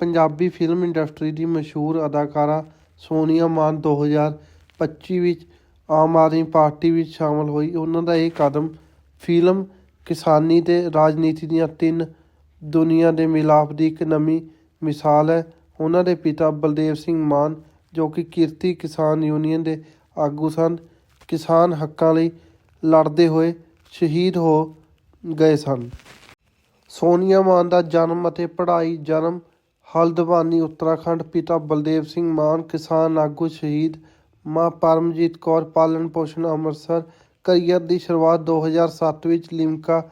Punjabi film industry ਦੀ ਮਸ਼ਹੂਰ ਅਦਾਕਾਰਾ ਸੋਨੀਆ ਮਾਨ 2025 ਵਿੱਚ ਆਮ ਆਦਮੀ ਪਾਰਟੀ ਵਿੱਚ ਸ਼ਾਮਲ ਹੋਈ। ਉਹਨਾਂ ਦਾ ਇਹ ਕਦਮ ਫਿਲਮ ਕਿਸਾਨੀ ਤੇ ਰਾਜਨੀਤੀ ਦੀਆਂ ਤਿੰਨ ਦੁਨੀਆ ਦੇ ਮਿਲਾਪ ਦੀ ਇੱਕ ਨਵੀਂ ਮਿਸਾਲ ਹੈ। ਉਹਨਾਂ ਦੇ ਪਿਤਾ ਬਲਦੇਵ ਸਿੰਘ ਮਾਨ, ਜੋ ਕਿ ਕਿਰਤੀ ਕਿਸਾਨ ਯੂਨੀਅਨ ਦੇ ਆਗੂ ਸਨ, ਕਿਸਾਨ ਹੱਕਾਂ ਲਈ ਲੜਦੇ ਹੋਏ ਸ਼ਹੀਦ ਹੋ ਗਏ ਸਨ। ਸੋਨੀਆ ਮਾਨ ਦਾ ਜਨਮ ਅਤੇ ਪੜ੍ਹਾਈ ਜਨਮ ਹਲਦਵਾਨੀ, ਉੱਤਰਾਖੰਡ ਪਿਤਾ ਬਲਦੇਵ ਸਿੰਘ ਮਾਨ, ਕਿਸਾਨ ਆਗੂ ਸ਼ਹੀਦ ਮਾਂ ਪਰਮਜੀਤ ਕੌਰ, ਪਾਲਣ ਪੋਸ਼ਣ ਅੰਮ੍ਰਿਤਸਰ, ਕਰੀਅਰ ਦੀ ਸ਼ੁਰੂਆਤ 2007 ਵਿੱਚ Limca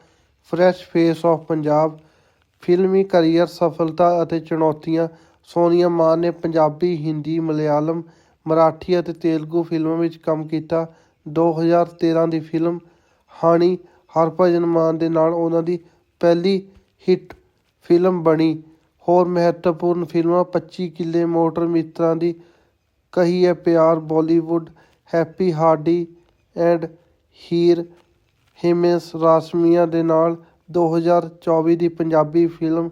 fresh face of Punjab, ਫਿਲਮੀ ਕਰੀਅਰ ਸਫਲਤਾ ਅਤੇ ਚੁਣੌਤੀਆਂ, ਸੋਨੀਆ ਮਾਨ ਨੇ ਪੰਜਾਬੀ, ਹਿੰਦੀ, ਮਲਿਆਲਮ, ਮਰਾਠੀ ਅਤੇ ਤੇਲਗੂ ਫਿਲਮਾਂ ਵਿੱਚ ਕੰਮ ਕੀਤਾ। 2013 ਦੀ ਫਿਲਮ ਹਾਣੀ ਹਰਭਜਨ ਮਾਨ ਦੇ ਨਾਲ ਉਹਨਾਂ ਦੀ ਪਹਿਲੀ ਹਿੱਟ ਫਿਲਮ ਬਣੀ। ਹੋਰ ਮਹੱਤਵਪੂਰਨ ਫਿਲਮਾਂ 25 ਕਿੱਲੇ ਮੋਟਰ ਮਿੱਤਰਾਂ ਦੀ ਕਹੀ ਹੈ ਪਿਆਰ, Bollywood, happy Hardy, and Heer, Himesh Reshammiya ਦੇ ਨਾਲ 2024 ਦੀ ਪੰਜਾਬੀ ਫਿਲਮ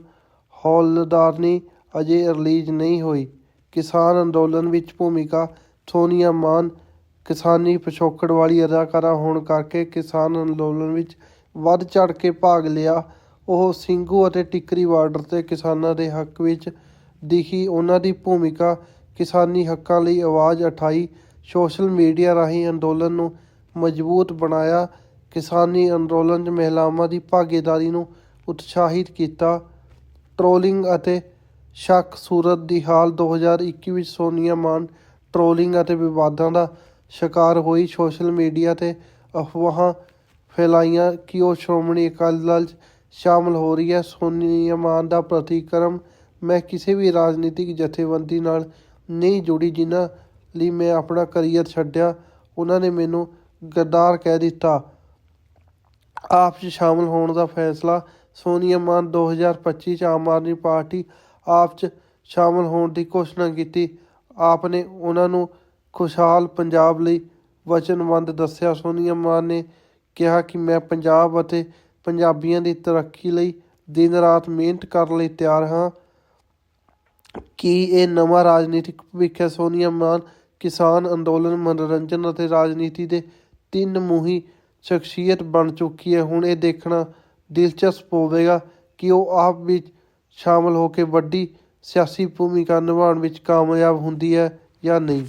ਹੌਲਦਾਰਨੀ ਅਜੇ ਰਿਲੀਜ਼ ਨਹੀਂ ਹੋਈ। ਕਿਸਾਨ ਅੰਦੋਲਨ ਵਿੱਚ ਭੂਮਿਕਾ ਸੋਨੀਆ ਮਾਨ, ਕਿਸਾਨੀ ਪਿਛੋਕੜ ਵਾਲੀ ਅਦਾਕਾਰਾ ਹੋਣ ਕਰਕੇ ਕਿਸਾਨ ਅੰਦੋਲਨ ਵਿੱਚ ਵੱਧ ਚੜ ਕੇ ਭਾਗ ਲਿਆ। ਉਹ ਸਿੰਘੂ ਅਤੇ ਟਿੱਕਰੀ ਬਾਰਡਰ ਤੇ ਕਿਸਾਨਾਂ ਦੇ ਹੱਕ ਵਿੱਚ ਦਿਖੀ ਉਹਨਾਂ ਦੀ ਭੂਮਿਕਾ, ਕਿਸਾਨੀ ਹੱਕਾਂ ਲਈ ਆਵਾਜ਼ ਉਠਾਈ, ਸੋਸ਼ਲ ਮੀਡੀਆ ਰਾਹੀਂ ਅੰਦੋਲਨ ਨੂੰ ਮਜ਼ਬੂਤ ਬਣਾਇਆ, ਕਿਸਾਨੀ ਅੰਦੋਲਨ 'ਚ ਮਹਿਲਾਵਾਂ ਦੀ ਭਾਗੀਦਾਰੀ ਨੂੰ ਉਤਸ਼ਾਹਿਤ ਕੀਤਾ, ਟ੍ਰੋਲਿੰਗ ਅਤੇ ਸ਼ੱਕ ਸੂਰਤ ਦੀ ਹਾਲ 2021 ਵਿੱਚ ਸੋਨੀਆ ਮਾਨ ਟ੍ਰੋਲਿੰਗ ਅਤੇ ਵਿਵਾਦਾਂ ਦਾ ਸ਼ਿਕਾਰ ਹੋਈ, ਸੋਸ਼ਲ ਮੀਡੀਆ ਤੇ ਅਫਵਾਹਾਂ ਫੈਲਾਈਆਂ ਕਿ ਉਹ ਸ਼੍ਰੋਮਣੀ ਅਕਾਲੀ ਦਲ 'ਚ ਸ਼ਾਮਲ ਹੋ ਰਹੀ ਹੈ। ਸੋਨੀਆ ਮਾਨ ਦਾ ਪ੍ਰਤੀਕਰਮ, ਮੈਂ ਕਿਸੇ ਵੀ ਰਾਜਨੀਤਿਕ ਜਥੇਬੰਦੀ ਨਾਲ ਨਹੀਂ ਜੁੜੀ ਜਿਨ੍ਹਾਂ ਲਈ ਮੈਂ ਆਪਣਾ ਕਰੀਅਰ ਛੱਡਿਆ, ਉਹਨਾਂ ਨੇ ਮੈਨੂੰ ਗੱਦਾਰ ਕਹਿ ਦਿੱਤਾ। ਆਪ 'ਚ ਸ਼ਾਮਲ ਹੋਣ ਦਾ ਫੈਸਲਾ ਸੋਨੀਆ ਮਾਨ 2025 ਚ ਆਮ ਆਦਮੀ ਪਾਰਟੀ ਆਪ 'ਚ ਸ਼ਾਮਲ ਹੋਣ ਦੀ ਘੋਸ਼ਣਾ ਕੀਤੀ। ਆਪ ਨੇ ਉਹਨਾਂ ਨੂੰ ਖੁਸ਼ਹਾਲ ਪੰਜਾਬ ਲਈ ਵਚਨਬੱਧ ਦੱਸਿਆ। ਸੋਨੀਆ ਮਾਨ ਨੇ ਕਿਹਾ ਕਿ ਮੈਂ ਪੰਜਾਬ ਅਤੇ ਪੰਜਾਬੀਆਂ ਦੀ ਤਰੱਕੀ ਲਈ ਦਿਨ ਰਾਤ ਮਿਹਨਤ ਕਰਨ ਲਈ ਤਿਆਰ ਹਾਂ। ਕੀ ਇਹ ਨਵਾਂ ਰਾਜਨੀਤਿਕ ਭਵਿੱਖ ਹੈ? ਸੋਨੀਆ ਮਾਨ, ਕਿਸਾਨ ਅੰਦੋਲਨ, ਮਨੋਰੰਜਨ ਅਤੇ ਰਾਜਨੀਤੀ ਦੇ ਤਿੰਨ ਮੂਹੀ ਸ਼ਖਸੀਅਤ ਬਣ ਚੁੱਕੀ ਹੈ। ਹੁਣ ਇਹ ਦੇਖਣਾ ਦਿਲਚਸਪ ਹੋਵੇਗਾ ਕਿ ਉਹ ਆਪ ਵਿੱਚ ਸ਼ਾਮਲ ਹੋ ਕੇ ਵੱਡੀ ਸਿਆਸੀ ਭੂਮਿਕਾ ਨਿਭਾਉਣ ਵਿੱਚ ਕਾਮਯਾਬ ਹੁੰਦੀ ਹੈ ਜਾਂ ਨਹੀਂ।